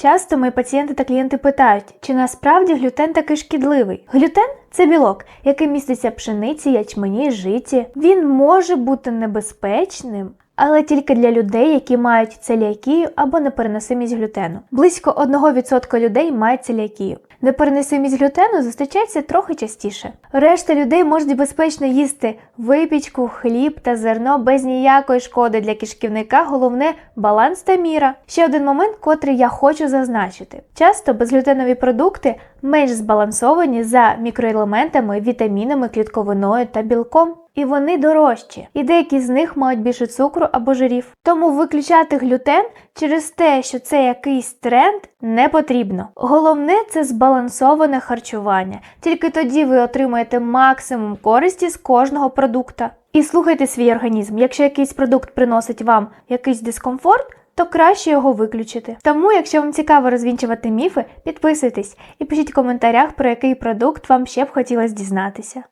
Часто мої пацієнти та клієнти питають, чи насправді глютен такий шкідливий. Глютен це білок, який міститься пшениці, ячмені, житі. Він може бути небезпечним. Але тільки для людей, які мають целіакію або непереносимість глютену. Близько 1% людей мають целіакію. Непереносимість глютену зустрічається трохи частіше. Решта людей можуть безпечно їсти випічку, хліб та зерно без ніякої шкоди для кишківника. Головне баланс та міра. Ще один момент, котрий я хочу зазначити: часто безглютенові продукти менш збалансовані за мікроелементами, вітамінами, клітковиною та білком. І вони дорожчі, і деякі з них мають більше цукру або жирів. Тому виключати глютен через те, що це якийсь тренд, не потрібно. Головне це збалансоване харчування. Тільки тоді ви отримаєте максимум користі з кожного продукта. І слухайте свій організм. Якщо якийсь продукт приносить вам якийсь дискомфорт, то краще його виключити. Тому, якщо вам цікаво розвінчувати міфи, підписуйтесь і пишіть в коментарях, про який продукт вам ще б хотілося дізнатися.